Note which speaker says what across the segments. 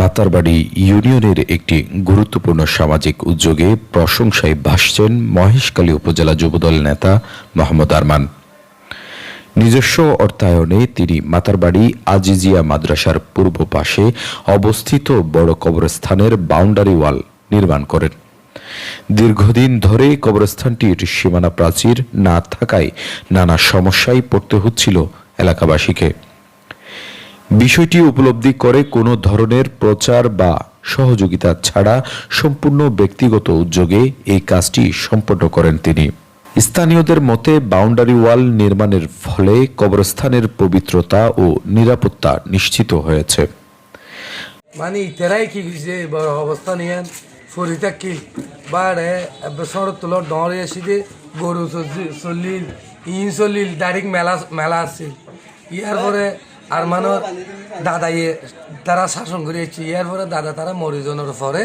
Speaker 1: মাতারবাড়ি ইউনিয়নের একটি গুরুত্বপূর্ণ সামাজিক উদ্যোগে প্রশংসায় ভাসছেন মহেশখালী উপজেলা যুবদল নেতা মোহাম্মদ আরমান। নিজস্ব অর্থায়নে তিনি মাতারবাড়ি আজিজিয়া মাদ্রাসার পূর্ব পাশে অবস্থিত বড় কবরস্থানের বাউন্ডারি ওয়াল নির্মাণ করেন। দীর্ঘদিন ধরে কবরস্থানটির সীমানা প্রাচীর না থাকায় নানা সমস্যায় পড়তে হচ্ছিল এলাকাবাসীকে। বিষয়টি উপলব্ধি করে কোনো ধরনের প্রচার বা সহযোগিতা ছাড়া সম্পূর্ণ ব্যক্তিগত উদ্যোগে এই কাজটি সম্পন্ন করেন তিনি। স্থানীয়দের মতে, বাউন্ডারি ওয়াল নির্মাণের ফলে কবরস্থানের পবিত্রতা ও নিরাপত্তা নিশ্চিত হয়েছে।
Speaker 2: মানে ইতেরাই কি যে অবস্থা নিয়ে ফরি থাকি বাড়ে তুলো ডরে গরু চল্লিল ইন ডাইরেক্ট মেলা মেলা আছে ইয়ার পরে আর মানুষ দাদা ইয়ে তারা শাসন করে এসছে। ইয়ার পরে দাদা তারা মরিজনের পরে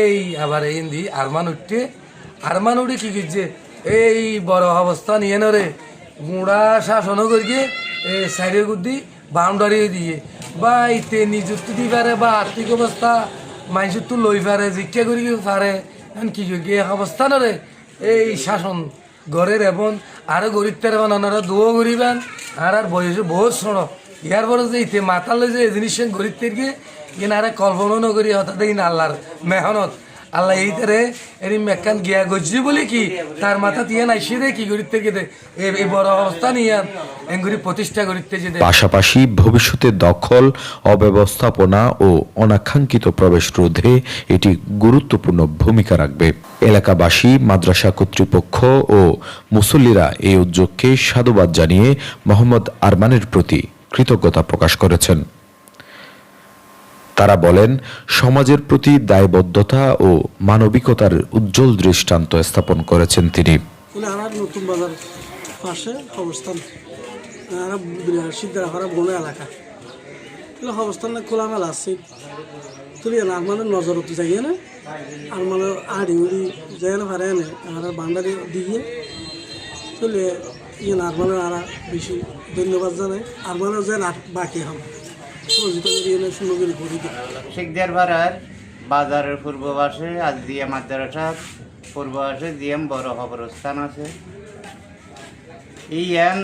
Speaker 2: এই আবার এই দি আরমান উঠতে আরমান উঠে কি করছে? এই বড় অবস্থা নিয়ে নরে গুঁড়া শাসনও করিয়ে এই সাইডের গুদ্দি বাউন্ডারি দিয়ে। বা ইতে নিযুক্তি দি পারে বা আর্থিক অবস্থা মানুষের তো লই পারে জিজ্ঞা করি পারে। এখন কি এই অবস্থা নরে এই শাসন ঘরের এবং আরও গরিব তেরে বানানোরা দুও গরিবান আর আর বয়সে বহুত সড়ক ইয়ার পরে যে ইতে মাতাল যে এই জিনিস গরিব থেকে ইন আরে কল্পনা নকরি হঠাৎ ইন আল্লাহর মেহনত। আল্লাহ এই তারে এরি মেকান গিয়া গজি বলে কি, তার মাথা দিয়ে নাই, সে কি গরিব থেকে এই- এই বড় অবস্থা নিয়ে এঙ্গুরি প্রতিষ্ঠা করিতে যে
Speaker 1: পাশাপাশি ভবিষ্যতে দখল, অব্যবস্থাপনা ও অনাকাঙ্ক্ষিত প্রবেশ রোধে এটি গুরুত্বপূর্ণ ভূমিকা রাখবে। এলাকাবাসী, মাদ্রাসা কর্তৃপক্ষ ও মুসল্লিরা এই উদ্যোগকে সাধুবাদ জানিয়ে মোহাম্মদ আরমানের প্রতি কৃতজ্ঞতা প্রকাশ করেছেন। তারা বলেন, সমাজের প্রতি দায়বদ্ধতা ও মানবিকতার উজ্জ্বল দৃষ্টান্ত স্থাপন করেছেন তিনি।
Speaker 3: নতুন বাজার পাশে অবস্থান। এলাকা। অবস্থান খোলামেলা আর মানে আড়ি উড়ি না আর বান্ডারি দিয়ে ইয়ে আর মানে আর বেশি ধন্যবাদ জানাই আর মানে যে না বাকি হন। সহযোগিতা করি
Speaker 4: পাড়ার বাজারের পূর্ব পাশে আজ পূর্ব পাশে জিএম বড় কবরস্থান আছে। ইয়ান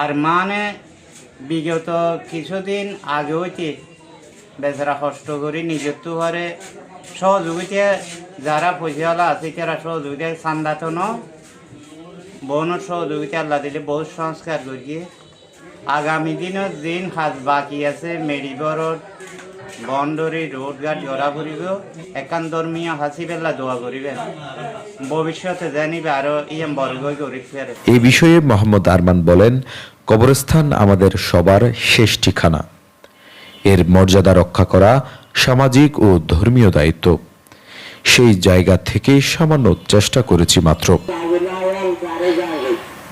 Speaker 4: আর মানে বিগত কিছুদিন আগে হইতে বেচারা কষ্ট করি নিজত্ব করে সহযোগিতা, যারা পয়সাওয়ালা আছে, তারা সহযোগিতা চান্দাতো ন বন সহযোগিতা আল্লাহ দিলে বহুত সংস্কার করিয়ে আগামী দিনত দিন সাজ বাকি আছে মেরিবরত বন্দরে রোড ঘাট জরা করিব একান ধর্মীয় হাসি বেলা দোয়া করিবেন। ভবিষ্যতে জানিবে আরও ইয়ে বর্গ করি ফেরে
Speaker 1: এই বিষয়ে মোহাম্মদ আরমান বলেন, কবরস্থান আমাদের সবার শেষ ঠিকানা। এর মর্যাদা রক্ষা করা সামাজিক ও ধর্মীয় দায়িত্ব। সেই জায়গা থেকে সামান্য চেষ্টা করেছি মাত্র।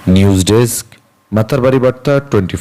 Speaker 1: নিউজ ডেস্ক মাতারবাড়ি বার্তা টোয়েন্টি